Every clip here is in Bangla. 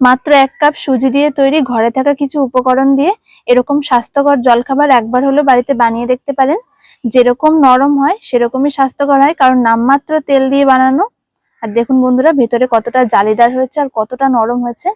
মাত্র এক কাপ সুজি দিয়ে তৈরি ঘরে থাকা কিছু উপকরণ দিয়ে এরকম স্বাস্থ্যকর জলখাবার একবার হলো বাড়িতে বানিয়ে দেখতে পারেন। যেরকম নরম হয়, সেরকমই স্বাস্থ্যকর হয়, কারণ নামমাত্র তেল দিয়ে বানানো। আর দেখুন বন্ধুরা, ভেতরে কতটা জালিদার হয়েছে আর কতটা নরম হয়েছে।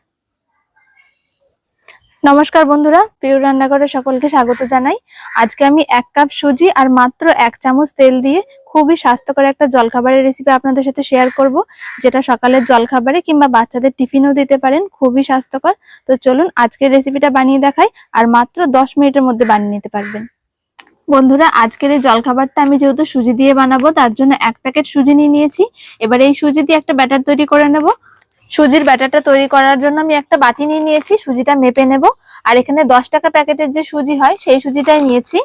নমস্কার বন্ধুরা প্রিয় রান্নাঘরে সকলকে স্বাগত জানাই। আজকে আমি এক কাপ সুজি আর মাত্র এক চামচ তেল দিয়ে খুবই স্বাস্থ্যকর একটা জলখাবারের রেসিপি আপনাদের সাথে শেয়ার করব, যেটা সকালের জলখাবারে কিংবা বাচ্চাদের টিফিনও দিতে পারেন, খুবই স্বাস্থ্যকর। তো চলুন আজকের রেসিপিটা বানিয়ে দেখাই, আর মাত্র দশ মিনিটের মধ্যে বানিয়ে নিতে পারবেন। বন্ধুরা, আজকের এই জলখাবারটা আমি যেহেতু সুজি দিয়ে বানাবো, তার জন্য এক প্যাকেট সুজি নিয়ে নিয়েছি। এবার এই সুজি দিয়ে একটা ব্যাটার তৈরি করে নেব। সুজির ব্যাটারটা তৈরি করার জন্য আমি একটা বাটি নিয়ে নিয়েছি, সুজিটা মেপে নেব। আর এখানে দশ টাকা প্যাকেটের যে সুজি হয়, সেই সুজিটাই নিয়েছি।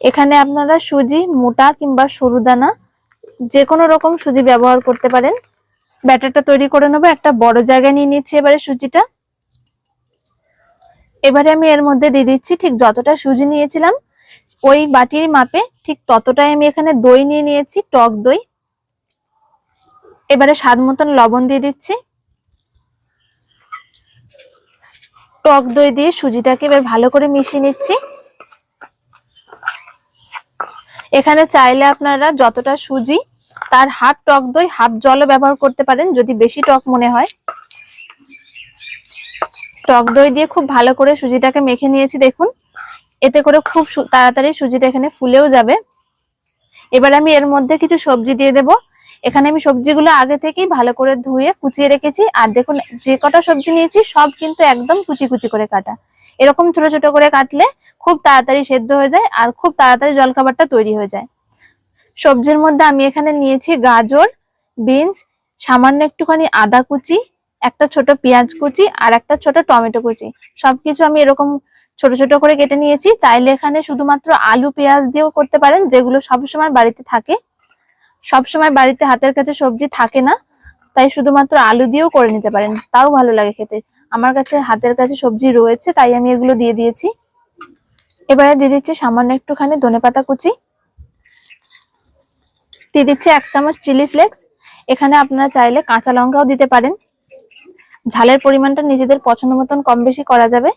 এখানে আপনারা সুজি, মোটা কিংবা সরু দানা যে কোনো রকম সুজি ব্যবহার করতে পারেন। ব্যাটারটা তৈরি করে নেব, একটা বড় জায়গায় নিয়ে নিচ্ছি এবারে সুজিটা। এবারে আমি এর মধ্যে দিয়ে দিচ্ছি ঠিক যতটা সুজি নিয়েছিলাম, ওই বাটির মাপে ঠিক ততটাই আমি এখানে দই নিয়ে নিয়েছি, টক দই। এবারে স্বাদ মতন লবণ দিয়ে দিচ্ছি। টক দই দিয়ে সুজিটাকে এবার ভালো করে মিশিয়ে নিচ্ছি। এখানে চাইলে আপনারা যতটা সুজি, তার হাফ টক দই, হাফ জলও ব্যবহার করতে পারেন, যদি বেশি টক মনে হয়। টক দই দিয়ে খুব ভালো করে সুজিটাকে মেখে নিয়েছি, দেখুন। এতে করে খুব তাড়াতাড়ি সুজিটা এখানে ফুলেও যাবে। এবার আমি এর মধ্যে কিছু সবজি দিয়ে দেব। এখানে আমি সবজিগুলো আগে থেকেই ভালো করে ধুয়ে কুচিয়ে রেখেছি। আর দেখুন, যে কটা সবজি নিয়েছি, সব কিন্তু একদম কুচি কুচি করে কাটা। এরকম ছোট ছোট করে কাটলে খুব তাড়াতাড়ি সেদ্ধ হয়ে যায় আর খুব তাড়াতাড়ি জলখাবারটা তৈরি হয়ে যায়। সবজির মধ্যে আমি এখানে নিয়েছি গাজর, বিনস, সামান্য একটুখানি আদা কুচি, একটা ছোট পেঁয়াজ কুচি আর একটা ছোট টমেটো কুচি। সবকিছু আমি এরকম ছোট ছোট করে কেটে নিয়েছি। চাইলে এখানে শুধুমাত্র আলু পেঁয়াজ দিয়েও করতে পারেন, যেগুলো সবসময় বাড়িতে থাকে। সবসময় বাড়িতে হাতের কাছে সবজি থাকে না, তাই শুধুমাত্র আলু দিয়েও করে নিতে পারেন। তাও ভালো লাগে খেতে। আমার কাছে, হাতের কাছে সবজি রয়েছে, তাই আমি এগুলো দিয়ে দিয়েছি। এবারে দিয়ে দিচ্ছি সামান্য একটুখানি ধনেপাতা কুচি। দিয়ে দিচ্ছি এক চামচ চিলি ফ্লেক্স। এখানে আপনারা চাইলে কাঁচা লঙ্কাও দিতে পারেন। ঝালের পরিমাণটা নিজেদের পছন্দ মতন কম বেশি করা যাবে।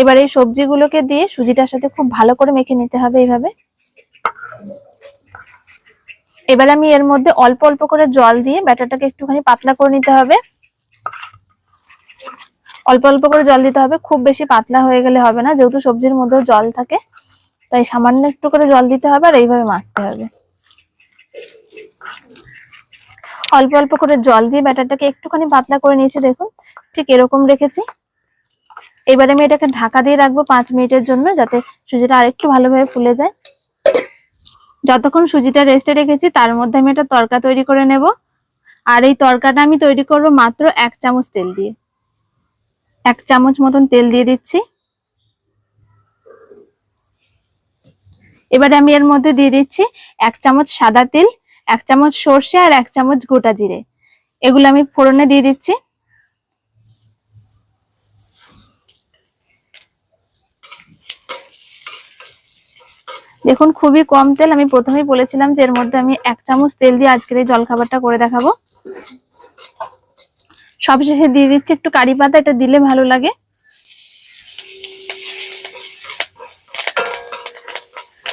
এবার এই সবজিগুলোকে দিয়ে সুজিটার সাথে খুব ভালো করে মেখে নিতে হবে এইভাবে। এবার আমি এর মধ্যে অল্প অল্প করে জল দিয়ে ব্যাটারটাকে একটুখানি পাতলা করে নিতে হবে। অল্প অল্প করে জল দিতে হবে। খুব বেশি পাতলা হয়ে গেলে হবে না, যেহেতু সবজির মধ্যেও জল থাকে। তাই সামান্য একটু করে জল দিতে হবে আর এইভাবে মাখতে হবে। অল্প অল্প করে জল দিয়ে ব্যাটারটাকে একটুখানি পাতলা করে নিয়েছি, দেখুন। ঠিক এরকম রেখেছি। এবারে আমি এটাকে ঢাকা দিয়ে রাখব পাঁচ মিনিটের জন্য, যাতে সুজিটা আরেকটু ভালোভাবে ফুলে যায়। যতক্ষণ সুজিটা রেস্টে রেখেছি, তার মধ্যে আমি একটা তরকা তৈরি করে নেব। আর এই তরকাটা আমি তৈরি করব মাত্র এক চামচ তেল দিয়ে। এক চামচ মতন তেল দিয়ে দিচ্ছি। এবারে আমি এর মধ্যে দিয়ে দিচ্ছি এক চামচ সাদা তেল, এক চামচ সর্ষে আর এক চামচ গোটা জিরে। এগুলো আমি ফোড়নে দিয়ে দিচ্ছি। দেখুন, খুবই কম তেল। আমি প্রথমেই বলেছিলাম যে এর মধ্যে আমি এক চামচ তেল দিয়ে আজকের এই জলখাবারটা করে দেখাবো। সবশেষে দিয়ে দিচ্ছি, একটু কারি পাতা এটা দিলে ভালো লাগে।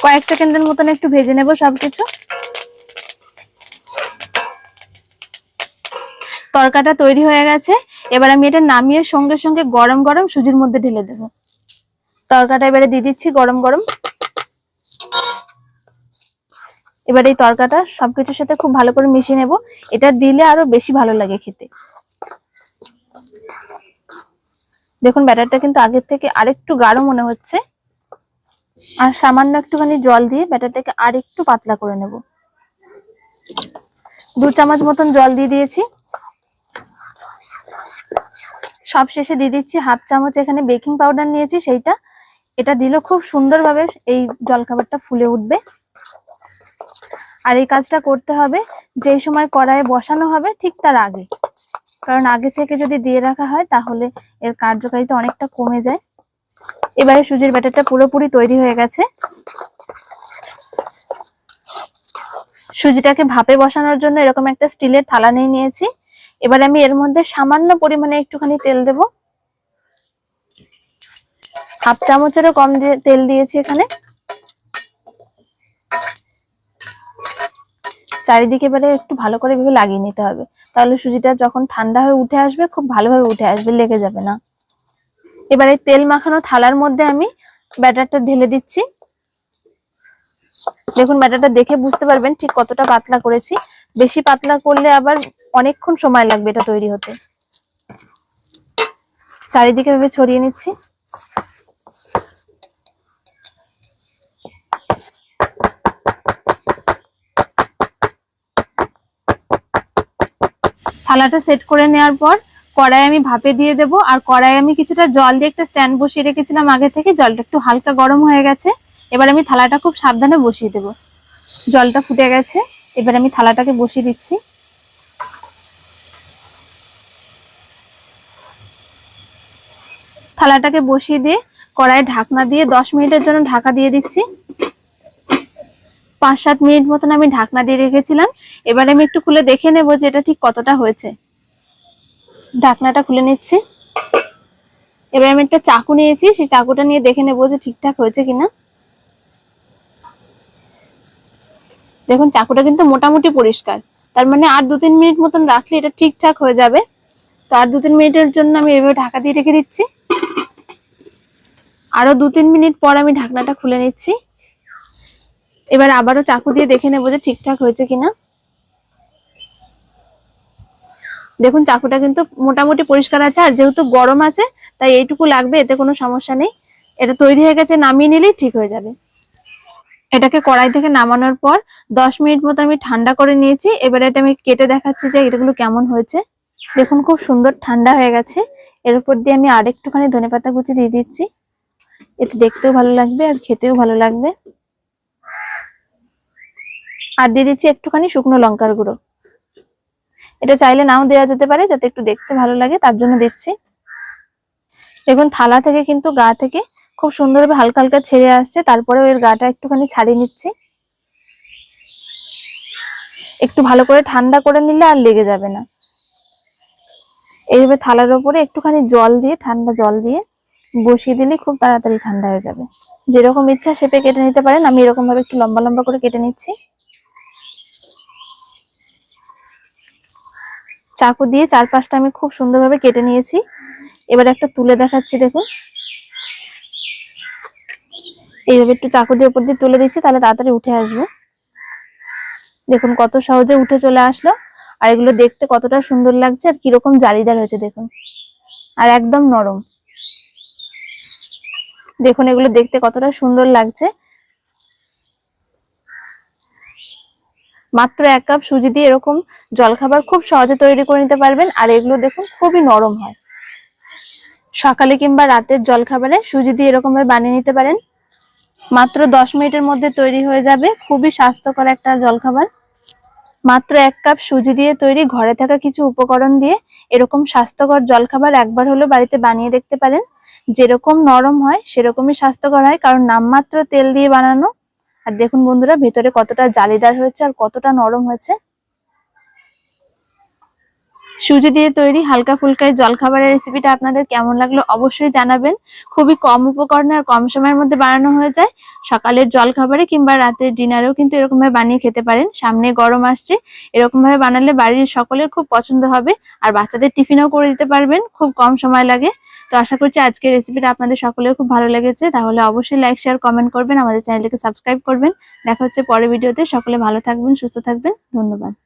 কয়েক সেকেন্ডের মতন একটু ভেজে নেব সবকিছু। তরকাটা তৈরি হয়ে গেছে। এবার আমি এটা নামিয়ে সঙ্গে সঙ্গে গরম গরম সুজির মধ্যে ঢেলে দেব। তরকাটা এবারে দিয়ে দিচ্ছি গরম গরম। এবার এই তরকাটা সবকিছুর সাথে খুব ভালো করে মিশিয়ে নেব। এটা দিলে আরও বেশি ভালো লাগে খেতে। দেখুন, ব্যাটারটা কিন্তু আগের থেকে আরেকটু গাঢ় মনে হচ্ছে। আর সামান্য একটুখানি জল দিয়ে ব্যাটারটাকে আর একটু পাতলা করে নেব। দু চামচ মতন জল দিয়ে দিয়েছি। সব শেষে দিয়ে দিচ্ছি হাফ চামচ এখানে বেকিং পাউডার নিয়েছি, সেইটা। এটা দিলে খুব সুন্দরভাবে এই জলখাবারটা ফুলে উঠবে। আর এই কাজটা করতে হবে, যেই সময় কড়াইয়ে বসানো হবে, ঠিক তার আগে। কারণ আগে থেকে যদি দিয়ে রাখা হয়, তাহলে এর কার্যকারিতা অনেকটা কমে যায়। এবারে সুজির ব্যাটারটা পুরোপুরি তৈরি হয়ে গেছে। সুজিটাকে ভাপে বসানোর জন্য এরকম একটা স্টিলের থালা নিয়ে নিয়েছি। এবার আমি এর মধ্যে সামান্য পরিমাণে একটুখানি তেল দেব। হাফ চামচেরও কম তেল দিয়েছি এখানে। চারিদিকে এবারে একটু ভালো করে ভেবে লাগিয়ে নিতে হবে। তাহলে সুজিটা যখন ঠান্ডা হয়ে উঠে আসবে, খুব ভালোভাবে উঠে আসবে, লেগে যাবে না। এবারে তেল মাখানো থালার মধ্যে আমি ব্যাটারটা ঢেলে দিচ্ছি। দেখুন, ব্যাটারটা দেখে বুঝতে পারবেন ঠিক কতটা পাতলা করেছি। বেশি পাতলা করলে আবার অনেকক্ষণ সময় লাগবে এটা তৈরি হতে। চারিদিকে ভাবে ছড়িয়ে নিচ্ছি। থালাটা সেট করে নেওয়ার পর কড়াই আমি ভাপে দিয়ে দেব। আর কড়াই আমি কিছুটা জল দিয়ে একটা স্ট্যান্ড বসিয়ে রেখেছিলাম আগে থেকে। জলটা একটু হালকা গরম হয়ে গেছে। এবার আমি থালাটা খুব সাবধানে বসিয়ে দেব। জলটা ফুটে গেছে। এবার আমি থালাটাকে বসিয়ে দিচ্ছি। থালাটাকে বসিয়ে দিয়ে কড়াই ঢাকনা দিয়ে দশ মিনিটের জন্য ঢাকা দিয়ে দিচ্ছি। পাঁচ সাত মিনিট মতন আমি ঢাকনা দিয়ে রেখেছিলাম। এবার আমি একটু খুলে দেখে নেব যে এটা ঠিক কতটা হয়েছে। ঢাকনাটা খুলে নিচ্ছি। এবার আমি একটা চাকু নিয়েছি, সেই চাকুটা নিয়ে দেখে নেব যে ঠিকঠাক হয়েছে কিনা। দেখুন, চাকুটা কিন্তু মোটামুটি পরিষ্কার। তার মানে আর দু তিন মিনিট মতন রাখলে এটা ঠিকঠাক হয়ে যাবে। তো আর দু তিন মিনিটের জন্য আমি এভাবে ঢাকা দিয়ে রেখে দিচ্ছি। আরও দু তিন মিনিট পর আমি ঢাকনাটা খুলে নিচ্ছি। এবার আবারও চাকু দিয়ে দেখে নেব যে ঠিকঠাক হয়েছে কিনা। দেখুন, চাকুটা কিন্তু মোটামুটি পরিষ্কার আছে, আর যেহেতু গরম আছে, তাই এইটুকু লাগবে, এতে কোনো সমস্যা নেই। এটা তৈরি হয়ে গেছে, নামিয়ে নিলেই ঠিক হয়ে যাবে। এটাকে কড়াই থেকে নামানোর পর দশ মিনিট মতো আমি ঠান্ডা করে নিয়েছি। এবারে এটা আমি কেটে দেখাচ্ছি যে এটাগুলো কেমন হয়েছে। দেখুন, খুব সুন্দর ঠান্ডা হয়ে গেছে। এর উপর দিয়ে আমি আর একটুখানি ধনে পাতা কুচি দিয়ে দিচ্ছি। এতে দেখতেও ভালো লাগবে আর খেতেও ভালো লাগবে। আর দিয়ে দিচ্ছি একটুখানি শুকনো লঙ্কার গুঁড়ো। এটা চাইলে নাও দেওয়া যেতে পারে, যাতে একটু দেখতে ভালো লাগে, তার জন্য দিচ্ছি। দেখুন, থালা থেকে কিন্তু গা থেকে খুব সুন্দরভাবে হালকা হালকা ছেড়ে আসছে তারপরে এর গাটা একটুখানি ছাড়িয়ে নিচ্ছি। একটু ভালো করে ঠান্ডা করে নিলে আর লেগে যাবে না। এইভাবে থালার ওপরে একটুখানি জল দিয়ে, ঠান্ডা জল দিয়ে বসিয়ে দিলে খুব তাড়াতাড়ি ঠান্ডা হয়ে যাবে। যেরকম ইচ্ছা শেপে কেটে নিতে পারেন। আমি এরকম ভাবে একটু লম্বা লম্বা করে কেটে নিচ্ছি। চাকু দিয়ে চার পাঁচটা আমি খুব সুন্দরভাবে কেটে নিয়েছি। এবার একটা তুলে দেখাচ্ছি, দেখুন। এইভাবে একটু চাকু দিয়ে উপর দিয়ে তুলে দিচ্ছি, তাহলে তাড়াতাড়ি উঠে আসবে। দেখুন কত সহজে উঠে চলে আসলো, আর এগুলো দেখতে কতটা সুন্দর লাগছে, আর কীরকম জালিদার হয়েছে, দেখুন। আর একদম নরম। দেখুন এগুলো দেখতে কতটা সুন্দর লাগছে। মাত্র এক কাপ সুজি দিয়ে এরকম জলখাবার খুব সহজে তৈরি করে নিতে পারবেন, আর এগুলো দেখুন খুবই নরম হয়। সকালে কিংবা রাতের জলখাবারে সুজি দিয়ে এরকম ভাবে বানিয়ে নিতে পারেন। মাত্র দশ মিনিটের মধ্যে তৈরি হয়ে যাবে, খুবই স্বাস্থ্যকর একটা জলখাবার। মাত্র এক কাপ সুজি দিয়ে তৈরি ঘরে থাকা কিছু উপকরণ দিয়ে এরকম স্বাস্থ্যকর জলখাবার একবার হলো বাড়িতে বানিয়ে দেখতে পারেন। যেরকম নরম হয়, সেরকমই স্বাস্থ্যকর হয়, কারণ নামমাত্র তেল দিয়ে বানানো আর দেখুন বন্ধুরা, ভেতরে কতটা জালিদার হয়েছে আর কতটা নরম হয়েছে। সুজি দিয়ে তৈরি হালকা ফুলকা জলখাবারের রেসিপিটা আপনাদের কেমন লাগল অবশ্যই জানাবেন। খুবই কম উপকরণে আর কম সময়ের মধ্যে বানানো হয়ে যায়। সকালের জলখাবারে কিংবা রাতের ডিনারেও কিন্তু এরকম ভাবে বানিয়ে খেতে পারেন। সামনে গরম আসছে, এরকম ভাবে বানালে বাড়ির সকলের খুব পছন্দ হবে। আর বাচ্চাদের টিফিনও করে দিতে পারবেন, খুব কম সময় লাগে। তো আশা করছি আজকের রেসিপিটা আপনাদের সকলের খুব ভালো লেগেছে। তাহলে অবশ্যই লাইক শেয়ার কমেন্ট করবেন, আমাদের চ্যানেলটিকে সাবস্ক্রাইব করবেন। দেখা হচ্ছে পরের ভিডিওতে সকলে ভালো থাকবেন, সুস্থ থাকবেন। ধন্যবাদ।